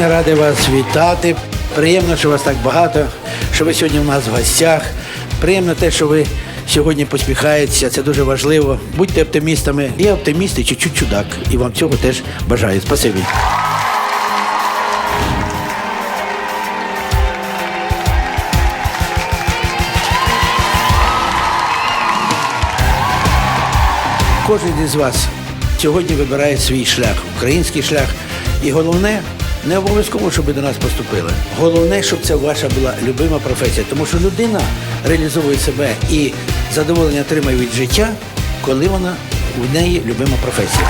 Я радий вас вітати. Приємно, що вас так багато, що ви сьогодні у нас в гостях. Приємно те, що ви сьогодні посміхаєтеся, це дуже важливо. Будьте оптимістами. Я оптиміст і чуть-чуть чудак. І вам цього теж бажаю. Спасибі. Кожен із вас сьогодні вибирає свій шлях, український шлях. І головне, не обов'язково, щоб до нас поступили. Головне, щоб це ваша була любима професія. Тому що людина реалізовує себе і задоволення отримує від життя, коли вона в неї любима професія.